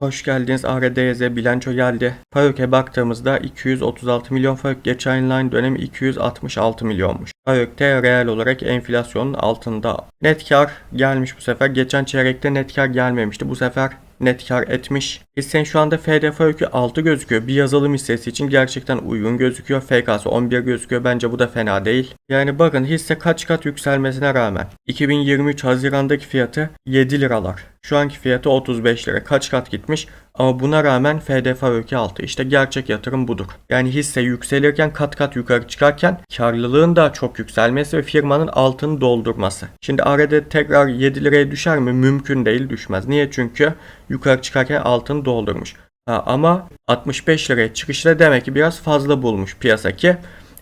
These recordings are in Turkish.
Hoş geldiniz. ARDYZ bilanço geldi. FARÖK'e baktığımızda 236 milyon FARÖK geçen aynı dönemi 266 milyonmuş. FARÖK'te reel olarak enflasyonun altında. Net kar gelmiş bu sefer. Geçen çeyrekte net kar gelmemişti. Bu sefer net kar etmiş. Hissenin şu anda FD öykü 6 gözüküyor. Bir yazılım hissesi için gerçekten uygun gözüküyor. FK'sı 11 gözüküyor. Bence bu da fena değil. Yani bakın hisse kaç kat yükselmesine rağmen 2023 Haziran'daki fiyatı 7 liralar. Şu anki fiyatı 35 lira. Kaç kat gitmiş ama buna rağmen FD öykü 6. İşte gerçek yatırım budur. Yani hisse yükselirken kat kat yukarı çıkarken karlılığın da çok yükselmesi ve firmanın altını doldurması. Şimdi ARD tekrar 7 liraya düşer mi? Mümkün değil düşmez. Niye? Çünkü yukarı çıkarken altını doldurmuş. Ha, ama 65 liraya çıkışta demek ki biraz fazla bulmuş piyasa ki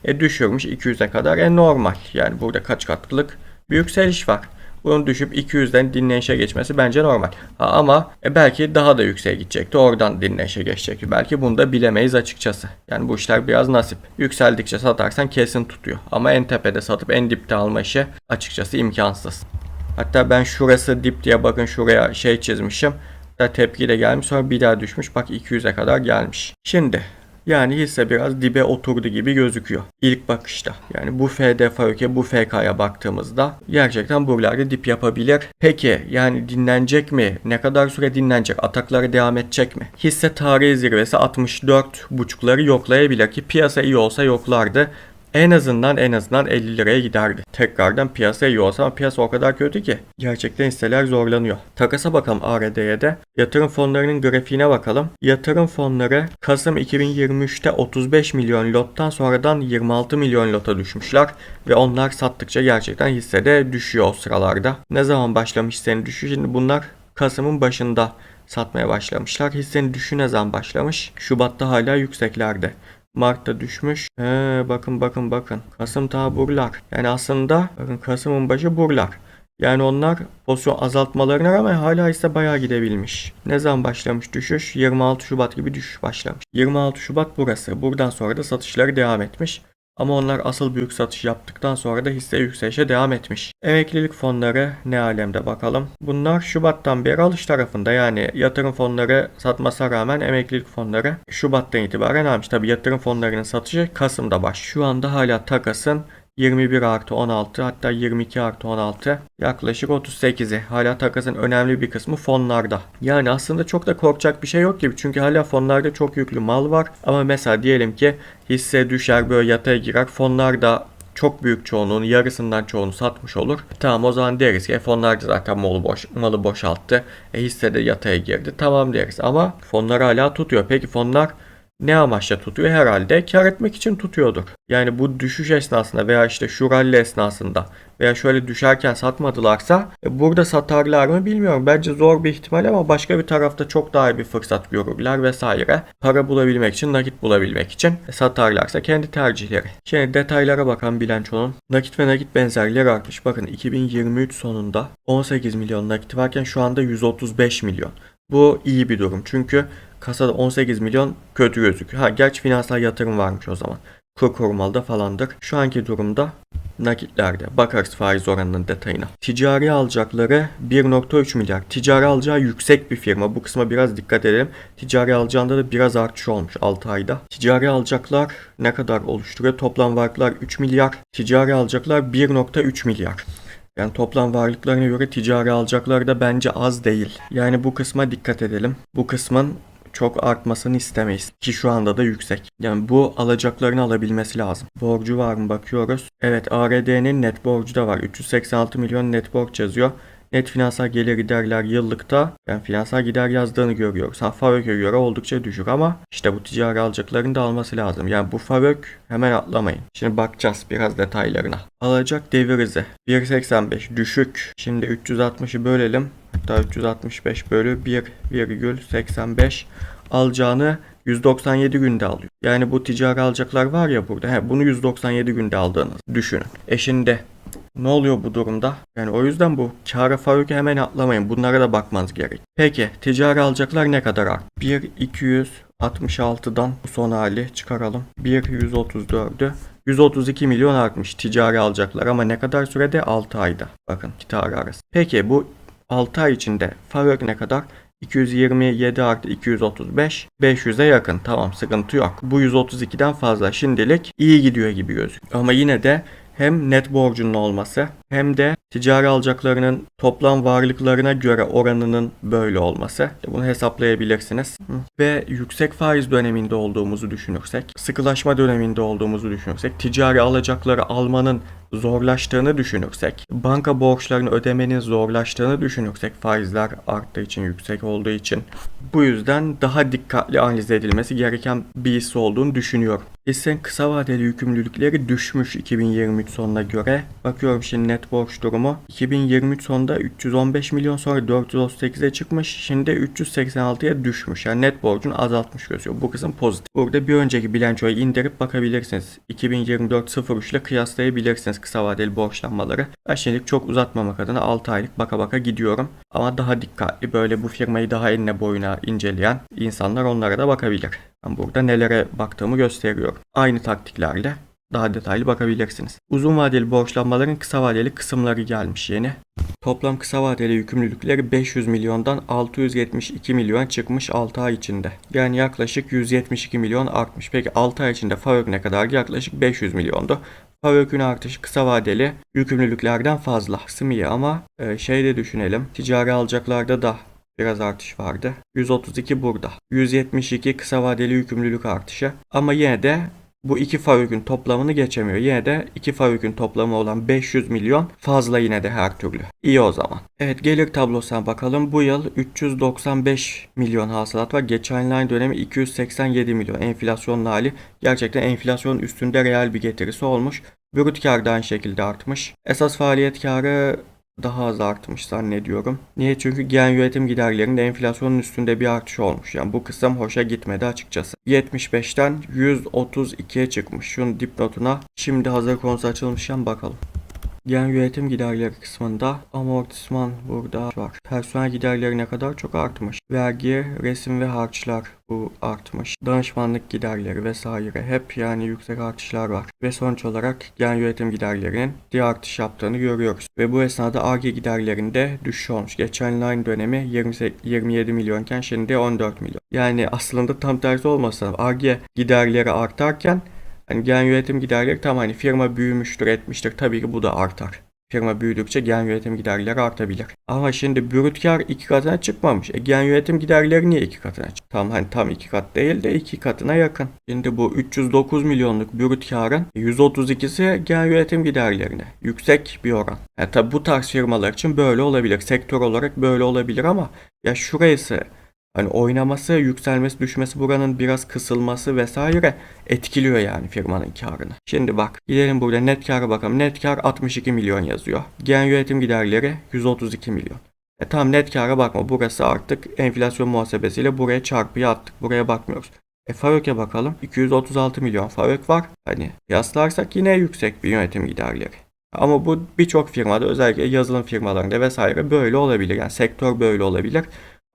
e, düşürmüş 200'e kadar. E normal. Yani burada kaç katlık bir yükseliş var. Bunun düşüp 200'den dinlenişe geçmesi bence normal. Ha, ama e, belki daha da yükseğe gidecekti. Oradan dinlenişe geçecekti. Belki bunu da bilemeyiz açıkçası. Yani bu işler biraz nasip. Yükseldikçe satarsan kesin tutuyor. Ama en tepede satıp en dipte alma işi açıkçası imkansız. Hatta ben şurası dip diye bakın şuraya şey çizmişim. Da tepki de gelmiş sonra bir daha düşmüş. Bak 200'e kadar gelmiş. Şimdi yani hisse biraz dibe oturdu gibi gözüküyor. İlk bakışta. Yani bu FD FAÖK'e bu FK'ya baktığımızda gerçekten buralarda dip yapabilir. Peki yani dinlenecek mi? Ne kadar süre dinlenecek? Atakları devam edecek mi? Hisse tarihi zirvesi 64.5'ları yoklayabilir ki piyasa iyi olsa yoklardı. En azından en azından 50 liraya giderdi. Tekrardan piyasa iyi olsa ama piyasa o kadar kötü ki. Gerçekten hisseler zorlanıyor. Takasa bakalım ARD'ye de. Yatırım fonlarının grafiğine bakalım. Yatırım fonları Kasım 2023'te 35 milyon lottan sonradan 26 milyon lota düşmüşler. Ve onlar sattıkça gerçekten hissede düşüyor o sıralarda. Ne zaman başlamış hissenin düşüşü? Şimdi bunlar Kasım'ın başında satmaya başlamışlar. Hissenin düşüşü ne zaman başlamış? Şubat'ta hala yükseklerde. Mart'ta düşmüş. He, bakın bakın bakın. Kasım ta buralar. Yani aslında bakın Kasım'ın başı buralar. Yani onlar pozisyon azaltmalarına rağmen hala ise bayağı gidebilmiş. Ne zaman başlamış düşüş? 26 Şubat gibi düşüş başlamış. 26 Şubat burası. Buradan sonra da satışları devam etmiş. Ama onlar asıl büyük satış yaptıktan sonra da hisse yükselişe devam etmiş. Emeklilik fonları ne alemde bakalım. Bunlar Şubat'tan beri alış tarafında yani yatırım fonları satmasına rağmen emeklilik fonları Şubat'tan itibaren almış. Tabi yatırım fonlarının satışı Kasım'da baş. Şu anda hala takasın 21 artı 16 hatta 22 artı 16 yaklaşık 38'i. Hala takasın önemli bir kısmı fonlarda. Yani aslında çok da korkacak bir şey yok gibi. Çünkü hala fonlarda çok yüklü mal var. Ama mesela diyelim ki hisse düşer böyle yataya girer. Fonlarda çok büyük çoğunluğun yarısından çoğunu satmış olur. Tamam o zaman deriz ki e, fonlar da zaten malı, boş, malı boşalttı. E, hisse de yataya girdi. Tamam deriz ama fonlar hala tutuyor. Peki fonlar ne amaçla tutuyor? Herhalde kar etmek için tutuyordur. Yani bu düşüş esnasında veya işte şu rally esnasında veya şöyle düşerken satmadılarsa e, burada satarlar mı bilmiyorum. Bence zor bir ihtimal ama başka bir tarafta çok daha iyi bir fırsat görürler vesaire. Para bulabilmek için, nakit bulabilmek için satarlarsa kendi tercihleri. Şimdi detaylara bakan bilançonun nakit ve nakit benzerleri artmış. Bakın 2023 sonunda 18 milyon nakit varken şu anda 135 milyon. Bu iyi bir durum çünkü kasada 18 milyon kötü gözüküyor. Ha gerçi finansal yatırım varmış o zaman. Kur korumalıda falandır. Şu anki durumda nakitlerde. Bakarız faiz oranının detayına. Ticari alacakları 1.3 milyar. Ticari alacağı yüksek bir firma. Bu kısma biraz dikkat edelim. Ticari alacağında da biraz artış olmuş 6 ayda. Ticari alacaklar ne kadar oluşturuyor? Toplam varlıklar 3 milyar. Ticari alacaklar 1.3 milyar. Yani toplam varlıklarına göre ticari alacakları da bence az değil. Yani bu kısma dikkat edelim. Bu kısmın çok artmasını istemeyiz. Ki şu anda da yüksek. Yani bu alacaklarını alabilmesi lazım. Borcu var mı bakıyoruz. Evet ARD'nin net borcu da var. 386 milyon net borç yazıyor. Net finansal gelir giderler yıllıkta ben finansal gider yazdığını görüyoruz. Ha FAVÖK'e göre oldukça düşük ama işte bu ticari alacakların da alması lazım. Yani bu FAVÖK hemen atlamayın. Şimdi bakacağız biraz detaylarına. Alacak devir hızı 1.85 düşük. Şimdi 360'ı bölelim. Hatta 365 bölü 1,85 alacağını 197 günde alıyor. Yani bu ticari alacaklar var ya burada. He, bunu 197 günde aldığınız düşünün. E şimdi ne oluyor bu durumda? Yani o yüzden bu kâra farkı hemen atlamayın. Bunlara da bakmanız gerek. Peki ticari alacaklar ne kadar art? 1 266'dan bu son hali çıkaralım. 1 134'ü 132 milyon artmış ticari alacaklar ama ne kadar sürede? 6 ayda. Bakın iki tarih arası. Peki bu 6 ay içinde fark ne kadar? 227 artı 235 500'e yakın. Tamam sıkıntı yok. Bu 132'den fazla şimdilik iyi gidiyor gibi gözüküyor. Ama yine de hem net borcunun olması hem de ticari alacaklarının toplam varlıklarına göre oranının böyle olması. Bunu hesaplayabilirsiniz. Ve yüksek faiz döneminde olduğumuzu düşünürsek, sıkılaşma döneminde olduğumuzu düşünürsek, ticari alacakları almanın zorlaştığını düşünürsek, banka borçlarını ödemenin zorlaştığını düşünürsek faizler arttığı için, yüksek olduğu için bu yüzden daha dikkatli analiz edilmesi gereken bir hisse olduğunu düşünüyorum. Hissenin kısa vadeli yükümlülükleri düşmüş 2023 sonuna göre. Bakıyorum şimdi net borç durumu. 2023 sonunda 315 milyon sonra 438'e çıkmış. Şimdi 386'ya düşmüş. Yani net borcunu azaltmış gözüküyor. Bu kısım pozitif. Burada bir önceki bilançoyu indirip bakabilirsiniz. 2024 03 ile kıyaslayabilirsiniz kısa vadeli borçlanmaları. Ben şimdilik çok uzatmamak adına 6 aylık baka baka gidiyorum. Ama daha dikkatli böyle bu firmayı daha enine boyuna inceleyen insanlar onlara da bakabilir. Ben burada nelere baktığımı gösteriyorum. Aynı taktiklerle daha detaylı bakabilirsiniz. Uzun vadeli borçlanmaların kısa vadeli kısımları gelmiş yeni. Toplam kısa vadeli yükümlülükleri 500 milyondan 672 milyon çıkmış 6 ay içinde. Yani yaklaşık 172 milyon artmış. Peki 6 ay içinde FAVÖK ne kadar? Yaklaşık 500 milyondu. FAVÖK'ün artışı kısa vadeli yükümlülüklerden fazla. Kısım ama e, şey de düşünelim. Ticari alacaklarda da biraz artış vardı. 132 burada. 172 kısa vadeli yükümlülük artışı. Ama yine de bu iki FAVÖK'ün toplamını geçemiyor. Yine de iki FAVÖK'ün toplamı olan 500 milyon fazla yine de her türlü. İyi o zaman. Evet gelir tablosuna bakalım. Bu yıl 395 milyon hasılat var. Geçen yıl dönemi 287 milyon. Enflasyonlu hali gerçekten enflasyonun üstünde reel bir getirisi olmuş. Brüt kar da aynı şekilde artmış. Esas faaliyet karı daha az artmış zannediyorum. Niye? Çünkü gen yönetim giderlerinde enflasyonun üstünde bir artış olmuş. Yani bu kısım hoşa gitmedi açıkçası. 75'ten 132'ye çıkmış. Şunun dipnotuna şimdi hazır konusu açılmışken bakalım. Gen yönetim giderleri kısmında amortisman burada var. Personel giderleri ne kadar çok artmış. Vergi, resim ve harçlar bu artmış. Danışmanlık giderleri vesaire hep yani yüksek artışlar var. Ve sonuç olarak gen yönetim giderlerinin diğer artış yaptığını görüyoruz. Ve bu esnada ARGE giderlerinde düşüş olmuş. Geçen yıl dönemi 28, 27 milyonken şimdi 14 milyon. Yani aslında tam tersi olmasa ARGE giderleri artarken Hani gen yönetim giderleri tam hani firma büyümüştür etmiştir tabii ki bu da artar. Firma büyüdükçe gen yönetim giderleri artabilir. Ama şimdi brüt kar iki katına çıkmamış. E gen yönetim giderleri niye iki katına çıktı? Tam hani tam iki kat değil de iki katına yakın. Şimdi bu 309 milyonluk brüt karın 132'si gen yönetim giderlerine. Yüksek bir oran. Yani tabi bu tarz firmalar için böyle olabilir. Sektör olarak böyle olabilir ama ya şurası Hani oynaması, yükselmesi, düşmesi buranın biraz kısılması vesaire etkiliyor yani firmanın karını. Şimdi bak gidelim burada net kara bakalım. Net kar 62 milyon yazıyor. Gen yönetim giderleri 132 milyon. E tam net kara bakma. Burası artık enflasyon muhasebesiyle buraya çarpıya attık. Buraya bakmıyoruz. E FAVÖK'e bakalım. 236 milyon FAVÖK var. Hani yaslarsak yine yüksek bir yönetim giderleri. Ama bu birçok firmada özellikle yazılım firmalarında vesaire böyle olabilir. Yani sektör böyle olabilir.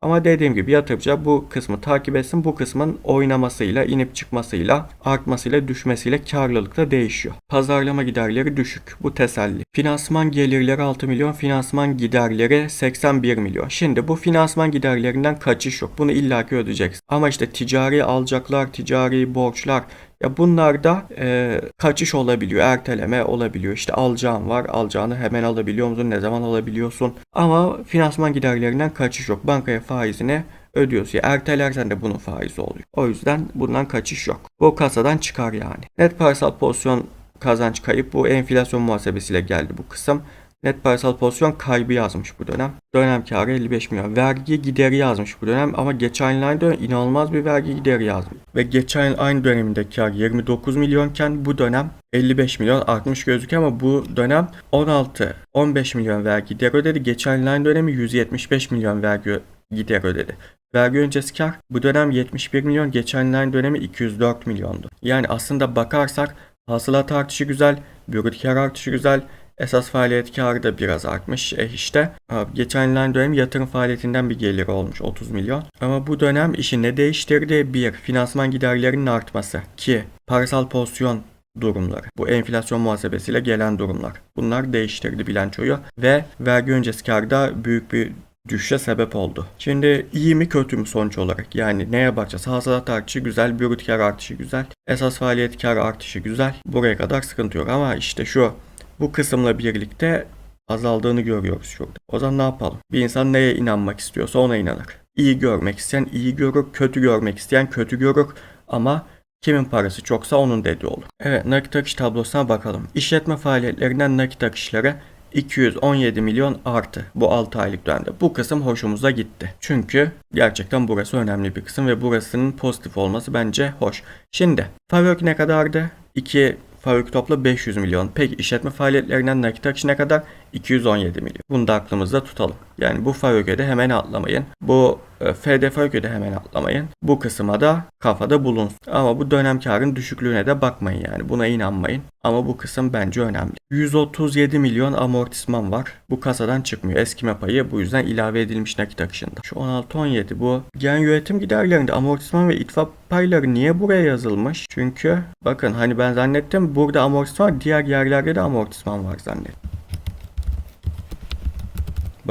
Ama dediğim gibi yatırımcı bu kısmı takip etsin. Bu kısmın oynamasıyla, inip çıkmasıyla, artmasıyla, düşmesiyle karlılık da değişiyor. Pazarlama giderleri düşük. Bu teselli. Finansman gelirleri 6 milyon, finansman giderleri 81 milyon. Şimdi bu finansman giderlerinden kaçış yok. Bunu illaki ödeyeceksin. Ama işte ticari alacaklar, ticari borçlar, ya bunlarda e, kaçış olabiliyor, erteleme olabiliyor. İşte alacağın var, alacağını hemen alabiliyor musun, ne zaman alabiliyorsun. Ama finansman giderlerinden kaçış yok. Bankaya faizini ödüyorsun. Ya ertelersen de bunun faizi oluyor. O yüzden bundan kaçış yok. Bu kasadan çıkar yani. Net parasal pozisyon kazanç kayıp bu enflasyon muhasebesiyle geldi bu kısım. Net parasal pozisyon kaybı yazmış bu dönem. Dönem karı 55 milyon. Vergi gideri yazmış bu dönem ama geçen aynı dönem inanılmaz bir vergi gideri yazmış. Ve geçen aynı döneminde kar 29 milyonken bu dönem 55 milyon artmış gözüküyor ama bu dönem 16-15 milyon vergi gideri ödedi. Geçen aynı dönemi 175 milyon vergi gideri ödedi. Vergi öncesi kar bu dönem 71 milyon, geçen yıl aynı dönemi 204 milyondu. Yani aslında bakarsak hasılat artışı güzel, brüt kar artışı güzel, Esas faaliyet karı da biraz artmış. E işte geçen yılların dönem yatırım faaliyetinden bir gelir olmuş 30 milyon. Ama bu dönem işi ne değiştirdi? Bir, finansman giderlerinin artması. ki parasal pozisyon durumları. Bu enflasyon muhasebesiyle gelen durumlar. Bunlar değiştirdi bilançoyu ve vergi öncesi karda büyük bir düşüşe sebep oldu. Şimdi iyi mi kötü mü sonuç olarak? Yani neye bakacağız? Hasılat artışı güzel, brüt kar artışı güzel, esas faaliyet kar artışı güzel. Buraya kadar sıkıntı yok ama işte şu bu kısımla birlikte azaldığını görüyoruz şurada. O zaman ne yapalım? Bir insan neye inanmak istiyorsa ona inanır. İyi görmek isteyen iyi görür, kötü görmek isteyen kötü görür ama kimin parası çoksa onun dediği olur. Evet nakit akış tablosuna bakalım. İşletme faaliyetlerinden nakit akışları 217 milyon artı bu 6 aylık dönemde. Bu kısım hoşumuza gitti. Çünkü gerçekten burası önemli bir kısım ve burasının pozitif olması bence hoş. Şimdi Favök ne kadardı? 2 Favök topla 500 milyon. Peki işletme faaliyetlerinden nakit akışı ne kadar? 217 milyon. Bunu da aklımızda tutalım. Yani bu Favök'e de hemen atlamayın. Bu e, FD Favök'e de hemen atlamayın. Bu kısma da kafada bulunsun. Ama bu dönem karın düşüklüğüne de bakmayın yani. Buna inanmayın. Ama bu kısım bence önemli. 137 milyon amortisman var. Bu kasadan çıkmıyor. Eskime payı bu yüzden ilave edilmiş nakit akışında. Şu 16-17 bu. Gen yönetim giderlerinde amortisman ve itfak payları niye buraya yazılmış? Çünkü bakın hani ben zannettim burada amortisman diğer yerlerde de amortisman var zannettim.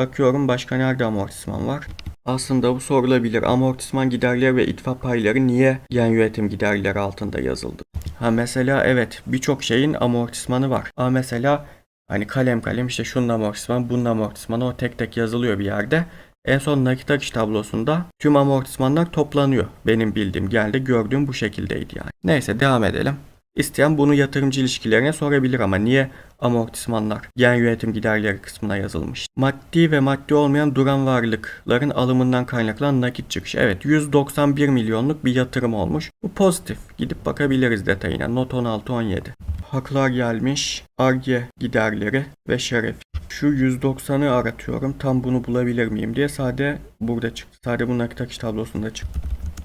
Bakıyorum başka nerede amortisman var? Aslında bu sorulabilir. Amortisman giderleri ve itfak payları niye gen yönetim giderleri altında yazıldı? Ha mesela evet birçok şeyin amortismanı var. Ama mesela hani kalem kalem işte şunun amortismanı bunun amortismanı o tek tek yazılıyor bir yerde. En son nakit akış tablosunda tüm amortismanlar toplanıyor. Benim bildiğim geldi gördüğüm bu şekildeydi yani. Neyse devam edelim. İsteyen bunu yatırımcı ilişkilerine sorabilir ama niye amortismanlar gen yönetim giderleri kısmına yazılmış? Maddi ve maddi olmayan duran varlıkların alımından kaynaklanan nakit çıkışı. Evet 191 milyonluk bir yatırım olmuş. Bu pozitif. Gidip bakabiliriz detayına. Not 16-17. Haklar gelmiş. Arge giderleri ve şeref. Şu 190'ı aratıyorum. Tam bunu bulabilir miyim diye sade burada çıktı. Sade bu nakit akış tablosunda çıktı.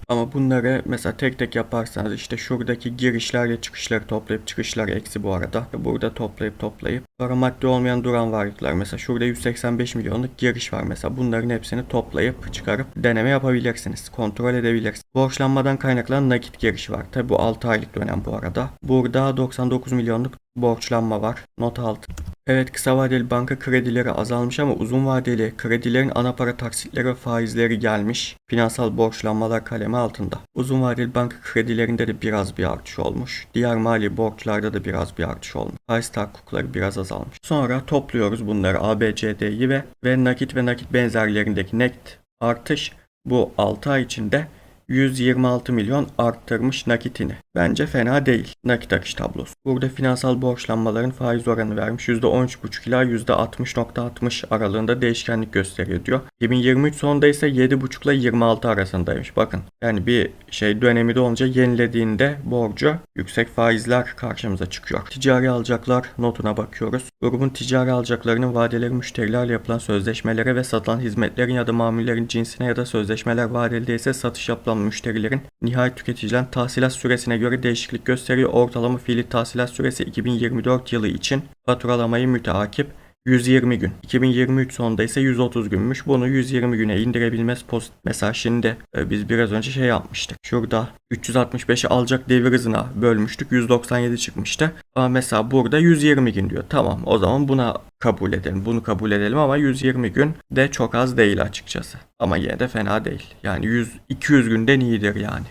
Ama bunları mesela tek tek yaparsanız işte şuradaki girişlerle çıkışları toplayıp çıkışlar eksi bu arada. Burada toplayıp toplayıp sonra maddi olmayan duran varlıklar mesela şurada 185 milyonluk giriş var mesela bunların hepsini toplayıp çıkarıp deneme yapabilirsiniz. Kontrol edebilirsiniz. Borçlanmadan kaynaklanan nakit girişi var. Tabi bu 6 aylık dönem bu arada. Burada 99 milyonluk borçlanma var. Not 6. Evet kısa vadeli banka kredileri azalmış ama uzun vadeli kredilerin ana para taksitleri ve faizleri gelmiş. Finansal borçlanmalar kalemi altında. Uzun vadeli banka kredilerinde de biraz bir artış olmuş. Diğer mali borçlarda da biraz bir artış olmuş. Faiz tahakkukları biraz azalmış. Sonra topluyoruz bunları ABCD'yi ve ve nakit ve nakit benzerlerindeki net artış bu 6 ay içinde 126 milyon arttırmış nakitini. Bence fena değil nakit akış tablosu. Burada finansal borçlanmaların faiz oranı vermiş %13,5 ila %60.60 aralığında değişkenlik gösteriyor diyor. 2023 sonunda ise 7,5 ile 26 arasındaymış. Bakın yani bir şey dönemi de olunca yenilediğinde borcu yüksek faizler karşımıza çıkıyor. Ticari alacaklar notuna bakıyoruz. Grubun ticari alacaklarının vadeleri müşterilerle yapılan sözleşmelere ve satılan hizmetlerin ya da mamullerin cinsine ya da sözleşmeler vadeli değilse satış yapılan müşterilerin nihayet tüketicilen tahsilat süresine göre değişiklik gösteriyor. Ortalama fiili tahsilat süresi 2024 yılı için faturalamayı müteakip 120 gün. 2023 sonunda ise 130 günmüş. Bunu 120 güne indirebilmesi pozitif. Mesela şimdi e, biz biraz önce şey yapmıştık. Şurada 365'i alacak devir hızına bölmüştük. 197 çıkmıştı. Ama mesela burada 120 gün diyor. Tamam o zaman buna kabul edelim. Bunu kabul edelim ama 120 gün de çok az değil açıkçası. Ama yine de fena değil. Yani 100 200 günden iyidir yani.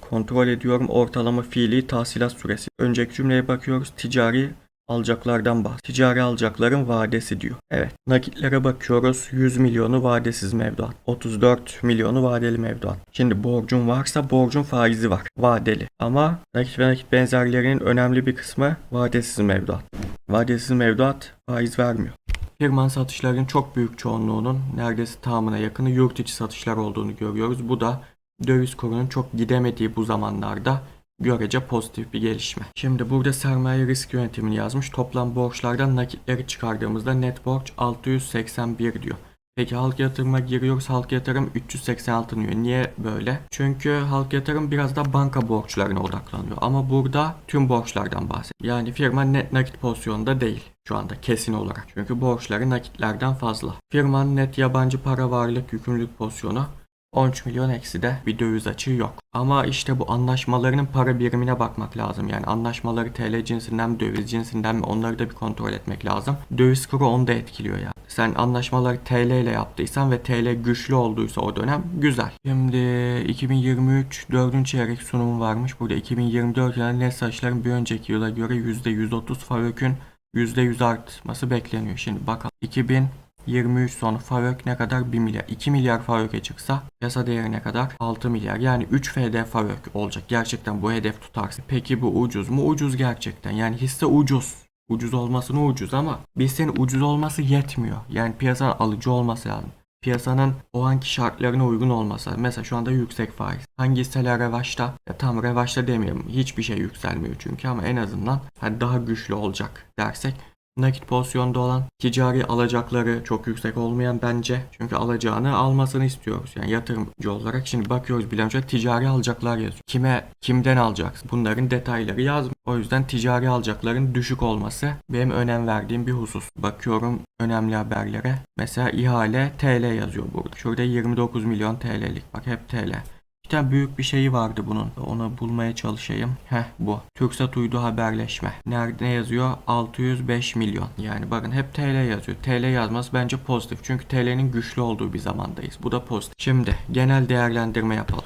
Kontrol ediyorum ortalama fiili tahsilat süresi. Önceki cümleye bakıyoruz. Ticari alacaklardan bahs. Ticari alacakların vadesi diyor. Evet. Nakitlere bakıyoruz. 100 milyonu vadesiz mevduat. 34 milyonu vadeli mevduat. Şimdi borcun varsa borcun faizi var. Vadeli. Ama nakit ve nakit benzerlerinin önemli bir kısmı vadesiz mevduat. Vadesiz mevduat faiz vermiyor. Firman satışlarının çok büyük çoğunluğunun neredeyse tamamına yakını yurt içi satışlar olduğunu görüyoruz. Bu da döviz kurunun çok gidemediği bu zamanlarda görece pozitif bir gelişme. Şimdi burada sermaye risk yönetimini yazmış. Toplam borçlardan nakitleri çıkardığımızda net borç 681 diyor. Peki halk yatırıma giriyoruz. Halk yatırım 386 diyor. Niye böyle? Çünkü halk yatırım biraz da banka borçlarına odaklanıyor. Ama burada tüm borçlardan bahsediyor. Yani firma net nakit pozisyonda değil şu anda kesin olarak. Çünkü borçları nakitlerden fazla. Firmanın net yabancı para varlık yükümlülük pozisyonu 13 milyon eksi de bir döviz açığı yok. Ama işte bu anlaşmalarının para birimine bakmak lazım. Yani anlaşmaları TL cinsinden mi döviz cinsinden mi onları da bir kontrol etmek lazım. Döviz kuru onu da etkiliyor yani. Sen anlaşmaları TL ile yaptıysan ve TL güçlü olduysa o dönem güzel. Şimdi 2023 4. çeyrek sunumu varmış. Burada 2024 yılı net satışların bir önceki yıla göre %130 FAVÖK'ün %100 artması bekleniyor. Şimdi bakalım. 2023 sonu FAVÖK ne kadar? 1 milyar. 2 milyar FAVÖK'e çıksa yasa değeri ne kadar? 6 milyar. Yani 3 FD FAVÖK olacak. Gerçekten bu hedef tutarsa. Peki bu ucuz mu? Ucuz gerçekten. Yani hisse ucuz. Ucuz olmasına ucuz ama bizlerin ucuz olması yetmiyor. Yani piyasanın alıcı olması lazım. Piyasanın o anki şartlarına uygun olması. Mesela şu anda yüksek faiz. Hangi hisseler revaçta? Ya tam revaçta demiyorum. Hiçbir şey yükselmiyor çünkü ama en azından hani daha güçlü olacak dersek nakit pozisyonda olan ticari alacakları çok yüksek olmayan bence. Çünkü alacağını almasını istiyoruz. Yani yatırımcı olarak şimdi bakıyoruz bilançoya ticari alacaklar yazıyor. Kime, kimden alacaksın? Bunların detayları yazmıyor. O yüzden ticari alacakların düşük olması benim önem verdiğim bir husus. Bakıyorum önemli haberlere. Mesela ihale TL yazıyor burada. Şurada 29 milyon TL'lik. Bak hep TL. Bir tane büyük bir şeyi vardı bunun. Onu bulmaya çalışayım. Heh bu. Türksat uydu haberleşme. Nerede ne yazıyor? 605 milyon. Yani bakın hep TL yazıyor. TL yazması bence pozitif. Çünkü TL'nin güçlü olduğu bir zamandayız. Bu da pozitif. Şimdi genel değerlendirme yapalım.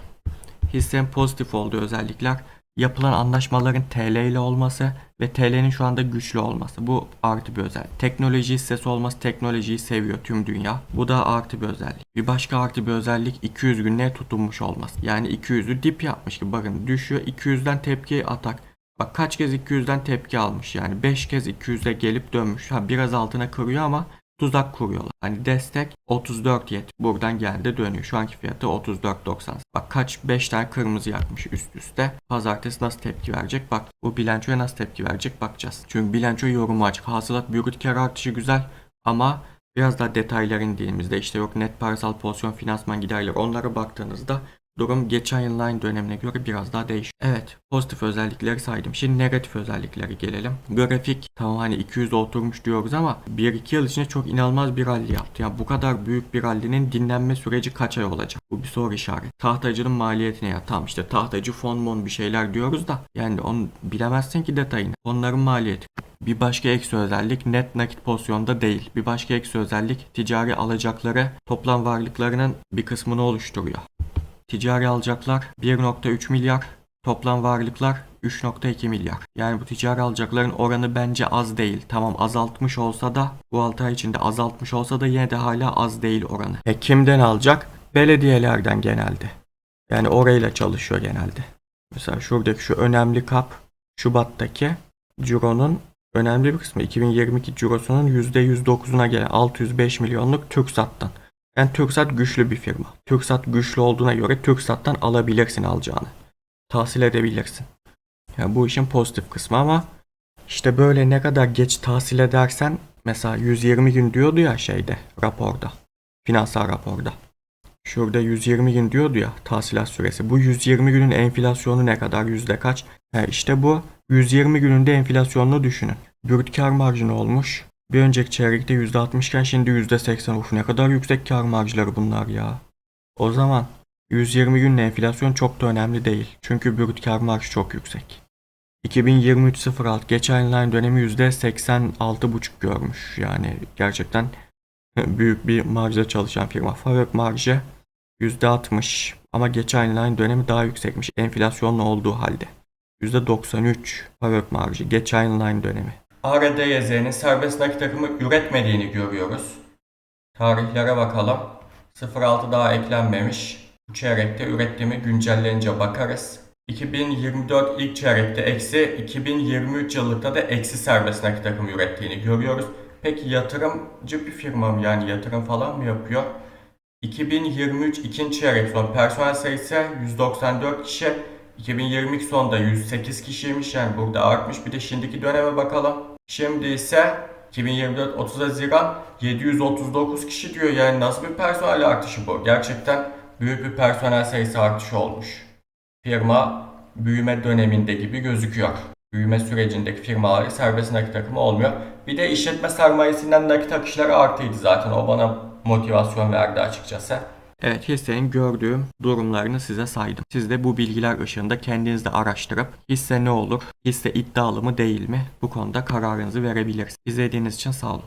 Hissenin pozitif olduğu özellikler yapılan anlaşmaların TL ile olması ve TL'nin şu anda güçlü olması. Bu artı bir özellik. Teknoloji hissesi olması teknolojiyi seviyor tüm dünya. Bu da artı bir özellik. Bir başka artı bir özellik 200 günlüğe tutunmuş olması. Yani 200'ü dip yapmış gibi bakın düşüyor 200'den tepki atak. Bak kaç kez 200'den tepki almış yani 5 kez 200'e gelip dönmüş. Ha biraz altına kırıyor ama tuzak kuruyorlar. Hani destek 34.70 buradan geldi dönüyor. Şu anki fiyatı 34.90. Bak kaç 5 tane kırmızı yakmış üst üste. Pazartesi nasıl tepki verecek? Bak bu bilançoya nasıl tepki verecek bakacağız. Çünkü bilanço yorumu açık. Hasılat brüt kar artışı güzel ama biraz daha detaylara indiğimizde işte yok net parasal pozisyon finansman giderleri onlara baktığınızda Durum geçen yılın aynı dönemine göre biraz daha değişiyor. Evet pozitif özellikleri saydım. Şimdi negatif özellikleri gelelim. Grafik tamam hani 200 oturmuş diyoruz ama 1-2 yıl içinde çok inanılmaz bir rally yaptı. Yani bu kadar büyük bir rally'nin dinlenme süreci kaç ay olacak? Bu bir soru işareti. Tahtacının maliyetine ya tamam işte tahtacı fon mon bir şeyler diyoruz da yani onu bilemezsin ki detayını. Fonların maliyeti. Bir başka eksi özellik net nakit pozisyonda değil. Bir başka eksi özellik ticari alacakları toplam varlıklarının bir kısmını oluşturuyor. Ticari alacaklar 1.3 milyar, toplam varlıklar 3.2 milyar. Yani bu ticari alacakların oranı bence az değil. Tamam azaltmış olsa da bu 6 ay içinde azaltmış olsa da yine de hala az değil oranı. E kimden alacak? Belediyelerden genelde. Yani orayla çalışıyor genelde. Mesela şuradaki şu önemli kap Şubat'taki Ciro'nun önemli bir kısmı 2022 Ciro'sunun %109'una gelen 605 milyonluk TürkSat'tan. Yani TürkSat güçlü bir firma. TürkSat güçlü olduğuna göre TürkSat'tan alabilirsin alacağını. Tahsil edebilirsin. Yani bu işin pozitif kısmı ama işte böyle ne kadar geç tahsil edersen mesela 120 gün diyordu ya şeyde raporda. Finansal raporda. Şurada 120 gün diyordu ya tahsilat süresi. Bu 120 günün enflasyonu ne kadar yüzde kaç? He işte bu 120 gününde enflasyonunu düşünün. Brüt kar marjını olmuş. Bir önceki çeyrekte %60 iken şimdi %80. Uf ne kadar yüksek kar marjları bunlar ya. O zaman 120 günün enflasyon çok da önemli değil. Çünkü brüt kar marjı çok yüksek. 2023-06 geçen yılın dönemi %86,5 görmüş. Yani gerçekten büyük bir marjda çalışan firma. Fabrik marjı %60 ama geçen yılın dönemi daha yüksekmiş enflasyonla olduğu halde. %93 fabrik marjı geçen aynı dönemi. ARDYZ'nin serbest nakit akımı üretmediğini görüyoruz. Tarihlere bakalım. 06 daha eklenmemiş. Bu çeyrekte ürettiğimi güncellenince bakarız. 2024 ilk çeyrekte eksi, 2023 yıllıkta da eksi serbest nakit akımı ürettiğini görüyoruz. Peki yatırımcı bir firma mı yani yatırım falan mı yapıyor? 2023 ikinci çeyrek son personel sayısı 194 kişi. 2022 sonunda 108 kişiymiş yani burada artmış. Bir de şimdiki döneme bakalım. Şimdi ise 2024 30 Haziran 739 kişi diyor. Yani nasıl bir personel artışı bu? Gerçekten büyük bir personel sayısı artışı olmuş. Firma büyüme döneminde gibi gözüküyor. Büyüme sürecindeki firmaları serbest nakit akımı olmuyor. Bir de işletme sermayesinden nakit akışları artıydı zaten. O bana motivasyon verdi açıkçası. Evet hissenin gördüğüm durumlarını size saydım. Siz de bu bilgiler ışığında kendiniz de araştırıp hisse ne olur, hisse iddialı mı değil mi bu konuda kararınızı verebilirsiniz. İzlediğiniz için sağ olun.